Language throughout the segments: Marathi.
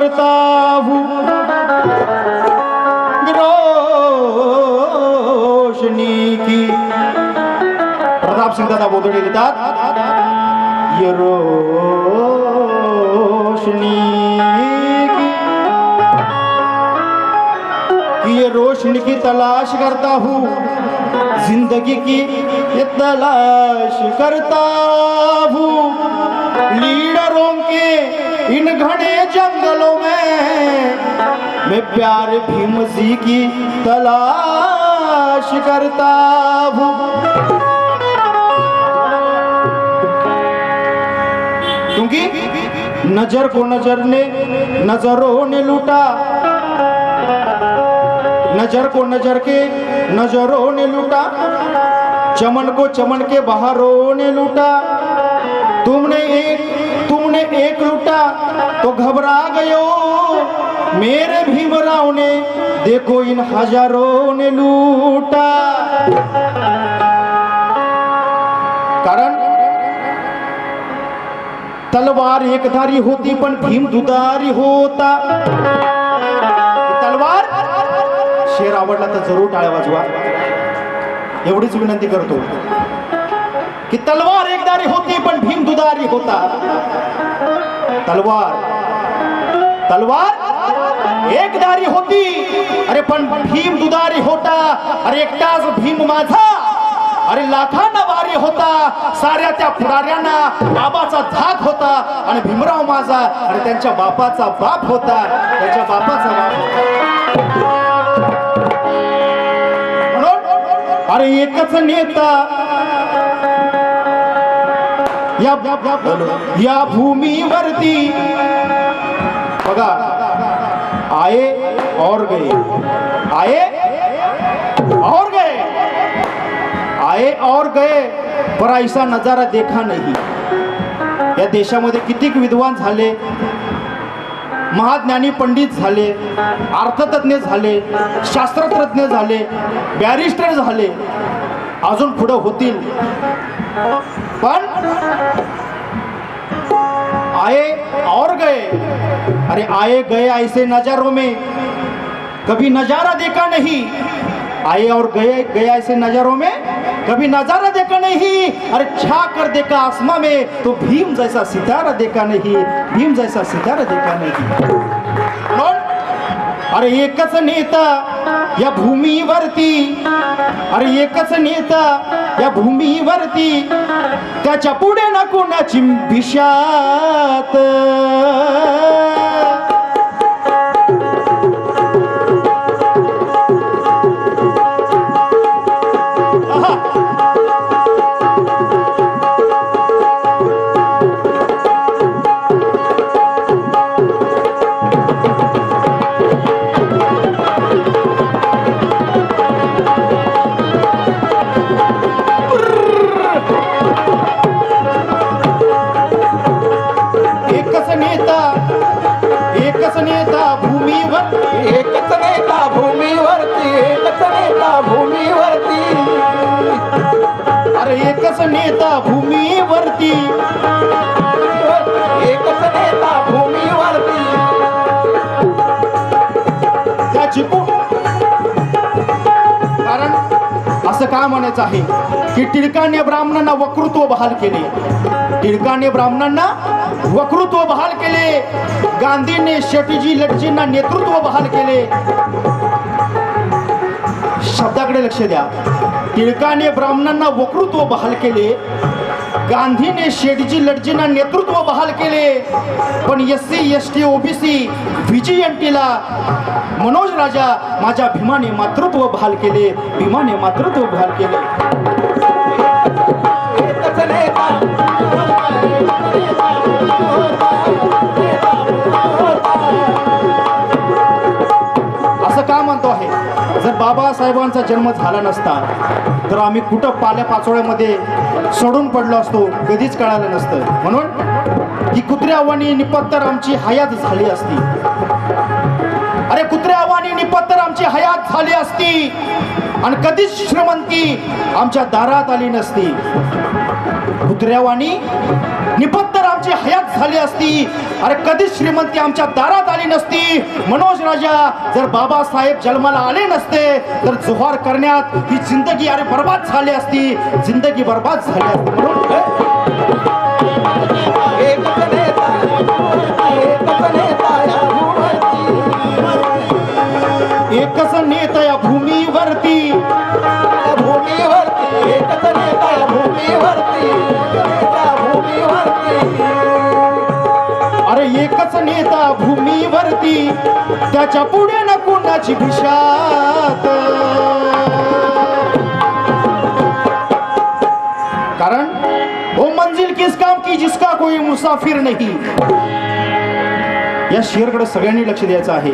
करता हूँ रोशनी की प्रताप सिंह दादा बोधडे लिहितात ये रोशनी की ये रोशनी की तलाश करता हूँ जिंदगी की ये तलाश करता हूँ लीडरों के इन घने जंगलों में मैं प्यार भीम जी की तलाश करता हूँ। क्योंकि नज़र को नज़र ने नज़रों ने लूटा, नज़र को नज़र के नज़रों ने लूटा, चमन को चमन के बहारों ने लूटा। तुमने एक ने एक लूटा तो घबरा गयो। मेरे भीमराव ने देखो इन हजारों ने लूटा। कारण तलवार एकधारी होती पण भीम दुधारी होता। तलवार? शेर आवडला तर जरूर टाळ्या वाजवा। एवढीच विनंती करतो। की तलवार एकदारी होती पण भीम दुधारी होता। तलवार। तलवार एकदारी होती। अरे पण भीम दुधारी होता। अरे एकटाच भीम माझा। अरे लाखांना वारी होता। साऱ्या त्या पुढाऱ्यांना बाबाचा धाक होता आणि भीमराव माझा आणि त्यांच्या बापाचा बाप होता। त्यांच्या बापाचा बाप होता। अरे एकच नेता या या भूमीवरती. बघा. आए और गए. आए और गए. आए और गए पर ऐसा नजारा देखा नाही. या देशामध्ये कितीक विद्वान झाले? महाज्ञानी पंडित झाले अर्थतज्ञ झाले शास्त्रतज्ञ झाले बॅरिस्टर झाले. अजून पुढं होतील. आए और गए। अरे आए गए ऐसे नजारों में। कभी नजारा देखा नहीं। आए और गए गए ऐसे नजारों में। कभी नजारा देखा नहीं। अरे छा कर देखा आसमां में। तो भीम जैसा सितारा देखा नहीं। भीम जैसा सितारा देखा नहीं। अरे एकच नेता या भूमीवरती अरे एकच नेता या भूमीवरती त्याच्या पुढे ना कोणाची भिशात? असं म्हणायचं आहे की टिळकाने ब्राह्मणांना वक्तृत्व बहाल केले. टिळकाने ब्राह्मणांना वक्तृत्व बहाल केले. गांधीने शेटीजी लटजींना नेतृत्व बहाल केले. शब्दाकडे लक्ष द्या. टिळकाने ब्राह्मणांना वक्तृत्व बहाल केले. गांधीने शेटजी लढजींना नेतृत्व बहाल केले. पण S C S T OBC V N टीला मनोज राजा माझ्या भीमाने मातृत्व बहाल केले. भीमाने मातृत्व बहाल केले. बाबासाहेबांचा जन्म झाला नसता तर आम्ही कुठं पाल्या पाचोळ्यामध्ये सोडून पडलो असतो कधीच कळालं नसतं. म्हणून ही कुत्रे आव्हानी निपत्तर आमची हयात झाली असती. अरे कुत्रे आव्हानी निपत्तर आमची हयात झाली असती. आणि कधीच श्रीमंती आमच्या दारात आली नसती. कुत्र्यावाणी निपत्तर आमची हयात झाली असती. अरे कधीच श्रीमंती आमच्या दारात आली नसती. मनोज राजा जर बाबासाहेब जन्माला आले नसते तर जोहार करण्यात ही जिंदगी अरे बर्बाद झाली असती. जिंदगी बर्बाद झाली असती. म्हणून अरे एकच नेता भूमीवरती त्याच्या पुढे न कोणाची भिशात कारण वो मंजिल किस काम की जिसका कोई मुसाफिर नहीं? या शेरकडे सगळ्यांनी लक्ष द्यायचं आहे.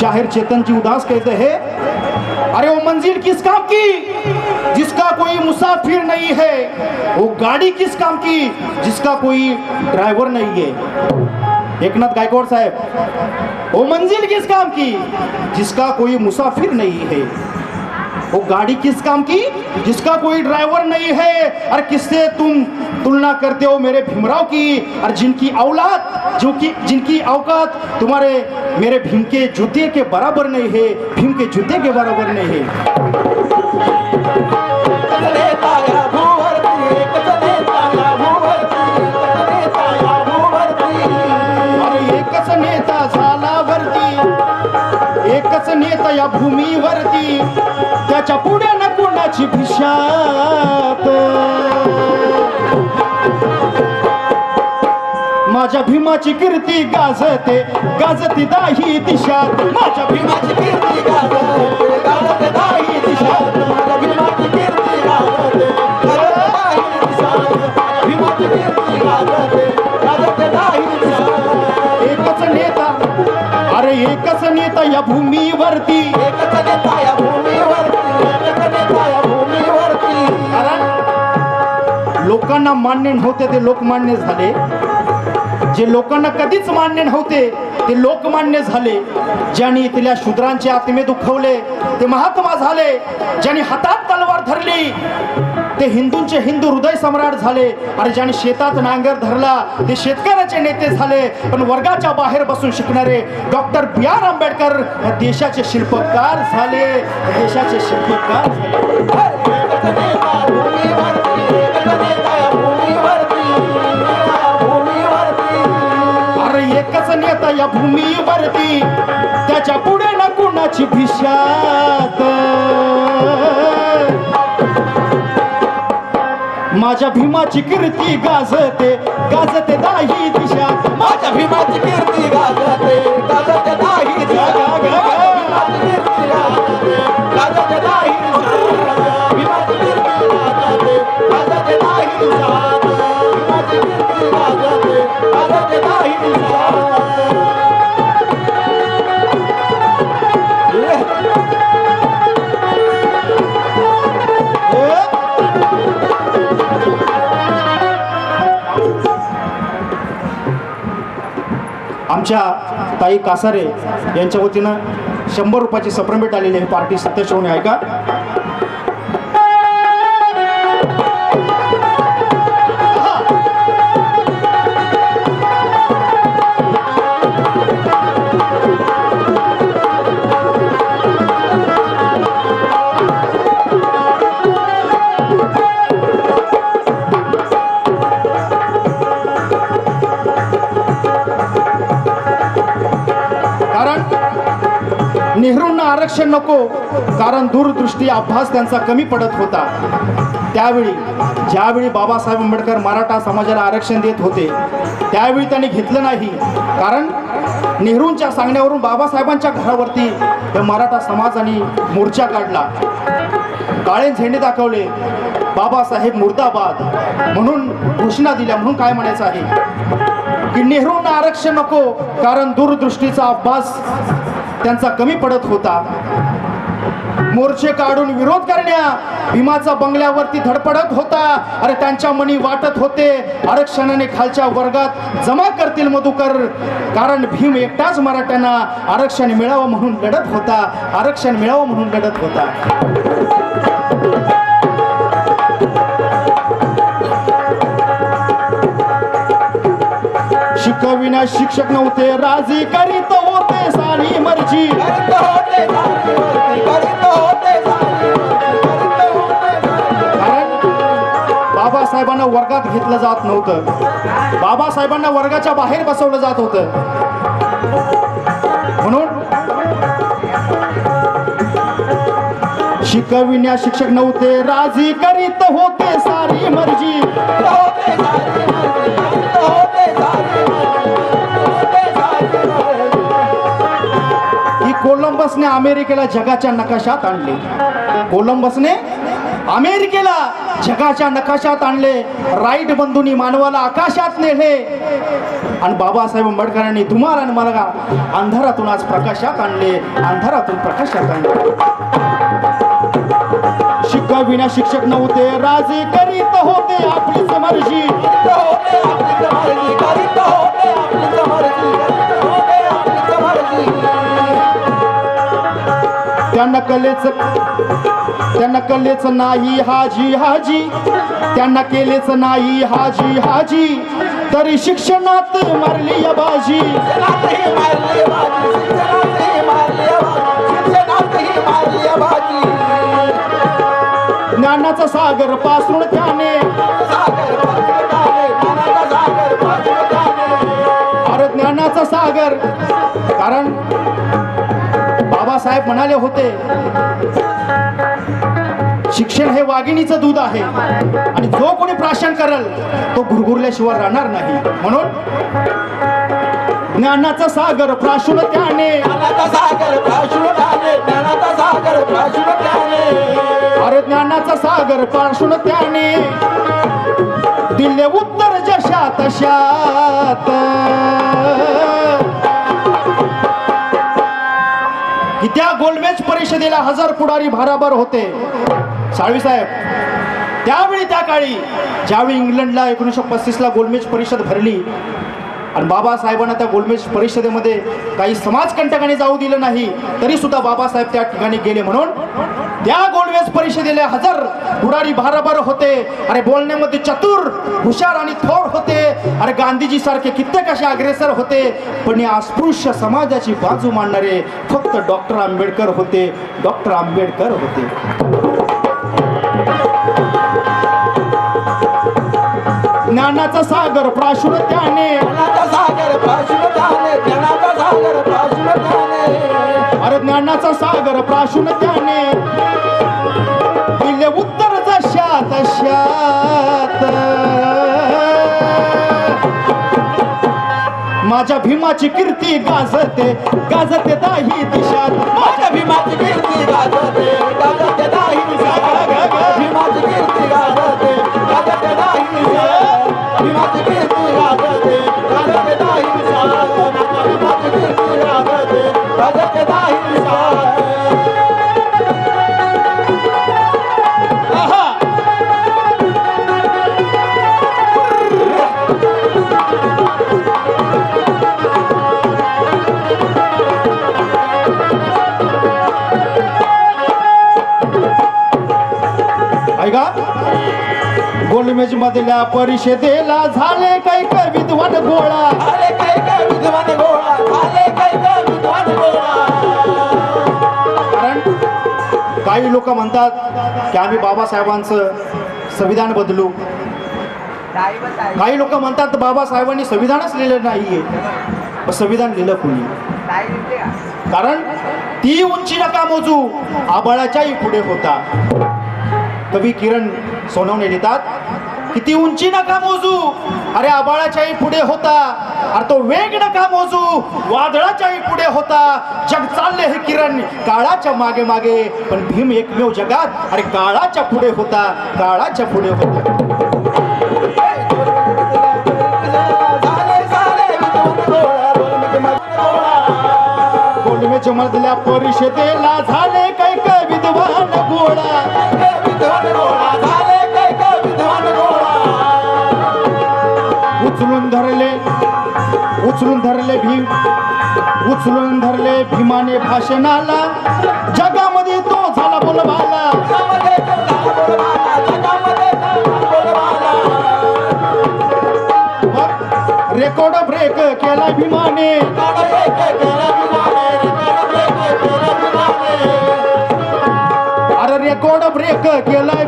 शाहीर चेतनची उदास कहते हे अरे वो मंजिल किस काम की? जिसका कोई मुसाफिर नहीं है, वो गाड़ी किस काम की, जिसका कोई ड्राइवर नहीं है। एक नाथ गायकवाड साहब, वो मंजिल किस काम की, जिसका कोई मुसाफिर नहीं है। वो गाड़ी किस काम की, जिसका कोई ड्राइवर नहीं है, और किससे तुम तुलना करते हो मेरे भीमराव की और जिनकी औलाद जो कि जिनकी औकात तुम्हारे मेरे भीम के जूते के बराबर नहीं है भीम के जूते के बराबर नहीं है। नेता या भूमीवरती त्याच्या पुढे न कोणाची भिशात? माझ्या भीमाची कीर्ती गाजते गाजती दाही दिशात. माझ्या भीमा भीमाची कीर्ती गाजते गाजते दाही दिशात. माझ्या भीमाची कीर्ती गाजते गाजते दाही दिशात. भीमाची कीर्ती गाजते गाजते दाही दिशात. एकच नेता अरे एकच नेता या भूमीवरती. एकच नेता या भूमीवरती एकच नेता या भूमीवरती. लोकांना मान्य नव्हते ते लोकमान्य झाले. जे लोकांना कधीच मान्य नव्हते ते लोकमान्य झाले. ज्यांनी इथल्या शूद्रांचे आत्मे दुखवले ते महात्मा झाले. ज्यांनी हातात तलवार धरली ते हिंदूंचे हिंदू हृदय सम्राट झाले. आणि ज्याने शेतात नांगर धरला ते शेतकऱ्याचे नेते झाले. पण वर्गाच्या बाहेर बसून शिकणारे डॉक्टर बी आर आंबेडकर देशाचे शिल्पकार झाले. देशाचे शिल्पकार झाले. या भूमीवरती त्याच्या पुढे ना कोणाची भिशात. माझ्या भीमाची कीर्ती गाजते गाजते दाही दिशात माझ्या भीमाची कीर्ती गाजते गाजते दाही दिशात आमच्या ताई कासारे यांच्या वतीनं शंभर रुपयाची सप्रमेट आलेली आहे. पार्टी सत्याशिवने आहे का आरक्षण नको कारण दूरदृष्टी अभ्यास त्यांचा कमी पडत होता. त्यावेळी ज्यावेळी बाबासाहेब आंबेडकर मराठा समाजाला आरक्षण देत होते त्यावेळी त्यांनी घेतलं नाही. कारण नेहरूंच्या सांगण्यावरून बाबासाहेबांच्या घरावरती मराठा समाजाने मोर्चा काढला. काळे झेंडे दाखवले बाबासाहेब मुर्दाबाद म्हणून घोषणा दिल्या म्हणून काय म्हणायचं आहे? की नेहरूंना आरक्षण नको कारण दूरदृष्टीचा अभ्यास त्यांचा कमी पडत होता. मोर्चे काढून विरोध करण्या भीमाचा बंगल्यावरती धडपडत होता. अरे त्यांच्या मनी वाटत होते. आरक्षणाने खालच्या वर्गात जमा करतील मधुकर. कारण भीम एकटाच मराठ्यांना आरक्षण मिळावं म्हणून लढत होता. आरक्षण मिळावं म्हणून लढत होता. शिकविना शिक्षक नव्हते. राजी करीत होते सारी मर्जी. बाबासाहेबांना वर्गात घेतलं जात नव्हतं. बाबासाहेबांना वर्गाच्या बाहेर बसवलं जात होतं. म्हणून शिकविण्या शिक्षक नव्हते राजी करीत होते सारी मर्जी होते सारी कोलंबसने अमेरिकेला जगाच्या नकाशात आणले. कोलंबसने अमेरिकेला जगाच्या नकाशात आणले. राईट बंधूंनी मानवाला आकाशात नेले. आणि बाबासाहेब आंबेडकरांनी तुम्हाला आणि मला अंधारातून आज प्रकाशात आणले. अंधारातून प्रकाशात आणले. शिकविण्या शिक्षक नव्हते राजे करीत होते आपली समर्जी. त्यांना कलेच त्यांना कलेच नाही हाजी हाजी त्यांना केलेच नाही हाजी हाजी तरी शिक्षणात मारली या बाजी बाजी. ज्ञानाचा सागरपासून त्याने बाबासाहेब म्हणाले होते शिक्षण हे वाघिणीचं दूध आहे आणि जो कोणी प्राशन करल तो गुरगुरल्याशिवाय राहणार नाही. म्हणून ज्ञानाचा सागर प्राशुन त्याने. अरे ज्ञानाचा सागर प्राशुन त्याने. दिले उत्तर जशा तशात. त्या गोलमेज परिषदेला हजार पुढारी भाराभर होते. साळवी साहेब त्यावेळी त्या काळी ज्यावेळी इंग्लंडला एकोणीसशे पस्तीसला गोलमेज परिषद भरली आणि बाबासाहेबांना त्या गोलमेज परिषदेमध्ये काही समाजकंटकाने जाऊ दिलं नाही तरी सुद्धा बाबासाहेब त्या ठिकाणी गेले म्हणून. त्या गोलमेज परिषदेला हजार पुढारी भाराभर होते अरे बोलण्यामध्ये चतुर हुशार आणि थोर होते. अरे गांधीजी सारखे कित्येक असे अग्रेसर होते पण या अस्पृश्य समाजाची बाजू मांडणारे फक्त डॉक्टर आंबेडकर होते डॉक्टर आंबेडकर होते. सागर प्राशुर त्याने ज्ञानाचा सागर पाचवटाने, ज्ञानाचा सागर पाचवटाने. अरे ज्ञानाचा सागर प्राशुन त्याने दिले उत्तर जशा तशात माझ्या भीमाची कीर्ती गाजते गाजते दाही दिशात. माझ्या भीमाची कीर्ती गाजते, गाजते गोलमेज मधल्या परिषदेला झाले काही काही विद्वान गोळा. अरे काय काय विद्वान गोळा. झाले काय काय विद्वान गोळा. कारण काही लोक म्हणतात की आम्ही बाबासाहेबांचं संविधान बदलू. काही लोक म्हणतात बाबासाहेबांनी संविधानच लिहिलं नाहीये. संविधान लिहिलं कोणी? कारण ती उंची नका मोजू आबाळाच्याही पुढे होता. कवी किरण सोनवणे लिहितात किती उंची नका मोजू? अरे आबाळाच्याही पुढे होता. अरे तो वेग नका मोजू. वादळाच्याही पुढे होता. जग चालले हे किरण काळाच्या मागे मागे. पण भीम एकमेव जगात. अरे काळाच्या पुढे होता. काळाच्या पुढे होता. मधल्या परिषदेला झाले काही काय विद्वान उचलून धरले भीम उचलून धरले भीमाने भाषणाला. जगामध्ये तो झाला बोलबाला. जगामध्ये तो झाला रेकॉर्ड ब्रेक केला भीमाने. अरे रेकॉर्ड ब्रेक केला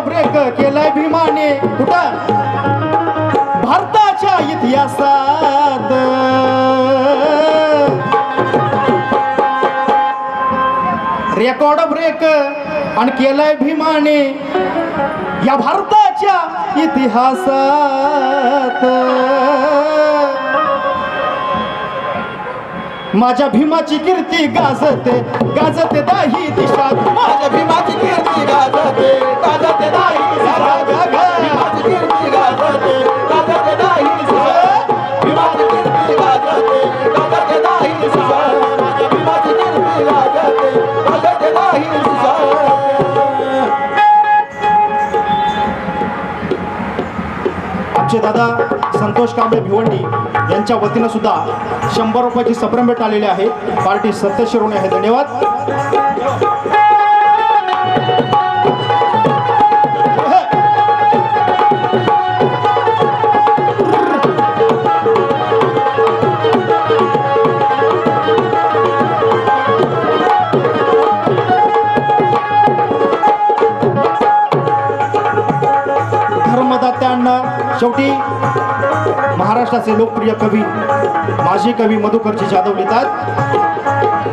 ब्रेक केलाय भीमाने. कुठं? भारताच्या इतिहासात. रेकॉर्ड ब्रेक आणि केलाय भीमाने या भारताच्या इतिहासात. माझ्या भीमाची कीर्ती गाजते गाजते दाही दिशा माझ्या भीमाची कीर्ती गाजते, गाजते दाही दिशा संतोष कांबळे भिवंडी यांच्या वतीनं सुद्धा शंभर रुपयाची सप्रम भेट आलेली आहे. पार्टी सत्य शिरोणे आहे. धन्यवाद. धर्मदात्यांना शेवटी महाराष्ट्राचे लोकप्रिय कवी माजी कवी मधुकरजी जाधव लिहितात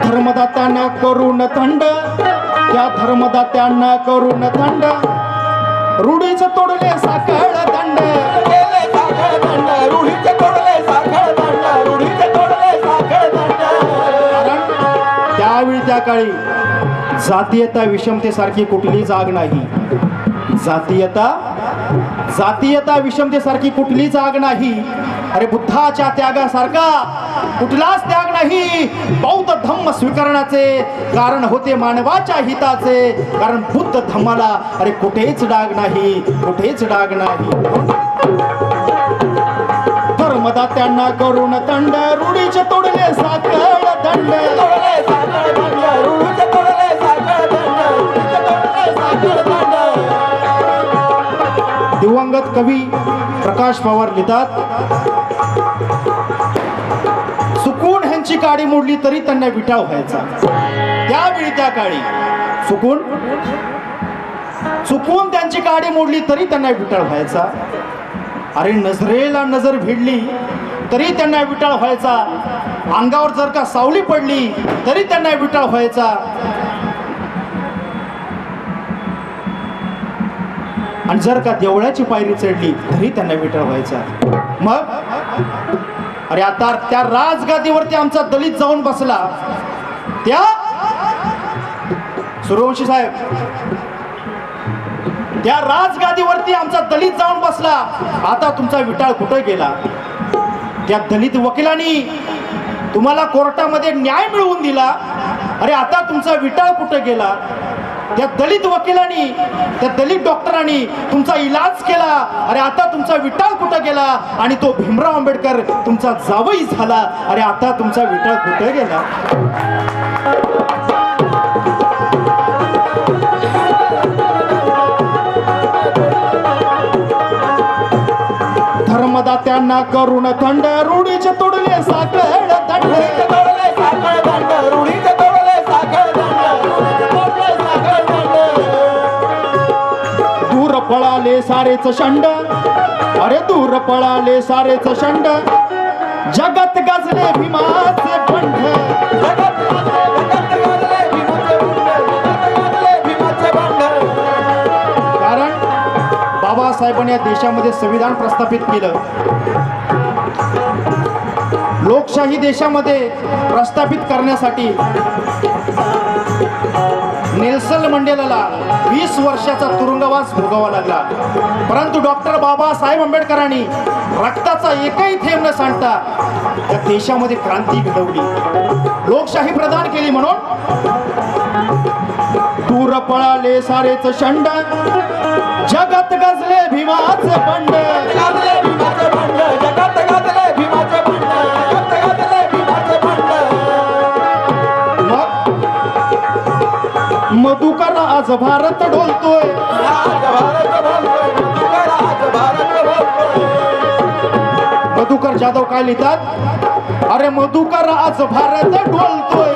धर्मदात्यांना करून थंड त्या धर्मदात्यांना करून थंड. रूढीच तोडले साखळ रूढीचे तोडले रूढीचे तोडले. कारण त्यावेळी त्या काळी जातीयता विषमतेसारखी कुठली जाग नाही. जातीयता जातीयता विषमतेसारखी कुठली जाग नाही. अरे बुद्धाच्या त्यागासारखा कुठलाच त्याग नाही. बौद्ध धम्म स्वीकारण्याचे कारण होते मानवाच्या हिताचे. कारण बुद्ध धम्माला अरे कुठेच डाग नाही कुठेच डाग नाही. धर्मदात्यांना करून दंड रूढीचे तोडले साखळ दंड. रूढीचे तोडले साखळ. दिवंगत कवी प्रकाश पवार लिहितात चुकून ह्यांची काडी मोडली तरी त्यांना विटाळ व्हायचा. त्यावेळी त्या काळी चुकून चुकून त्यांची काडी मोडली तरी त्यांना विटाळ व्हायचा. अरे नजरेला नजर भिडली तरी त्यांना विटाळ व्हायचा. अंगावर जर का सावली पडली तरी त्यांना विटाळ व्हायचा. आणि जर का देवळाची पायरी चढली तरी त्यांना विटाळ व्हायचा. मग? अरे आता त्या राजगादीवरती आमचा दलित जाऊन बसला. त्या? सूर्यवंशी साहेब. त्या राजगादीवरती आमचा दलित जाऊन बसला. आता तुमचा विटाळ कुठं गेला? त्या दलित वकिलांनी तुम्हाला कोर्टामध्ये न्याय मिळवून दिला. अरे आता तुमचा विटाळ कुठं गेला? त्या दलित वकिलांनी त्या दलित डॉक्टरांनी तुमचा इलाज केला अरे आता तुमचा विटाळ कुठं गेला? आणि तो भीमराव आंबेडकर तुमचा जावई झाला अरे आता तुमचा विटाळ कुठं गेला? धर्मदात्यांना करून थंड रूढीचे तुडले साखळ थंड सारेच शंड. अरे दूर पळाले सारेच शंड. जगत गजले भीमाचे पंढ कारण बाबासाहेबांनी या देशामध्ये संविधान प्रस्थापित केलं. लोकशाही देशामध्ये प्रस्थापित करण्यासाठी नेल्सन मंडेलाला वीस वर्षाचा तुरुंगवास भोगावा लागला. परंतु डॉक्टर बाबासाहेब आंबेडकरांनी रक्ताचा एकही थेंब न सांडता त्या देशामध्ये क्रांती घडवली. लोकशाही प्रदान केली म्हणून. तूर पळाले सारेच शंड. जगत गजले भीमाच पंड जगत गजले मधुकर आज भारत डोलतोय मधुकर जाधव काय लिहितात? अरे मधुकर आज भारत डोलतोय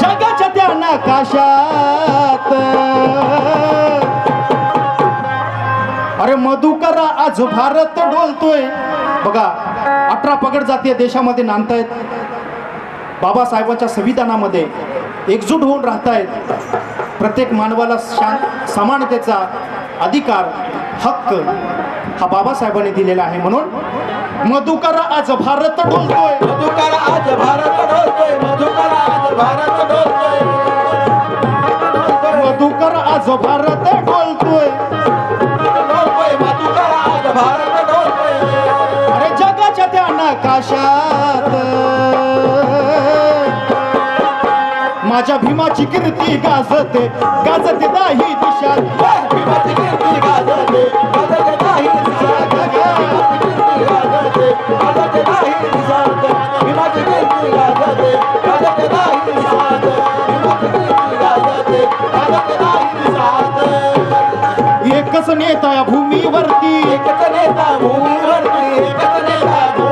जगाच्या त्या नकाशात. अरे मधुकर आज भारत डोलतोय बघा अठरा पगड जातीय देशामध्ये नांदतायत. बाबासाहेबांच्या संविधानामध्ये एकजूट होऊन राहतायत. प्रत्येक मानवाला शां समानतेचा अधिकार हक्क हा बाबासाहेबांनी दिलेला आहे म्हणून मधुकर आज भारत डोलतोय मधुकर आज भारत बोलतोय मधुकर आज भारत बोलतोय मधुकर आज भारत डोलतोय बोलतोय मधुकर आज भारत बोलतोय अरे जगाच्या त्या नकाशात. माझ्या भीमाची कीर्ती गाजते गाजते दाही दिशात. भीमाची कीर्ती गाजते गाजते नाही दिशा गाजते भीमाची कीर्ती गाजते गाजते भीमाची कीर्ती गाजते गाजते एकच नेता भूमीवरती एकच नेता भूमीवरती. एकच नेता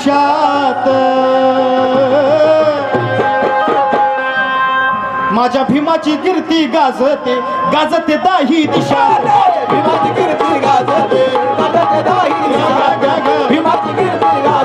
आयुष्यात माझ्या भीमाची कीर्ती गाजते गाजते दाही दिशा भीमाची कीर्ती गाजते गाजते दाही दिशा भीमाची कीर्ती गाजते.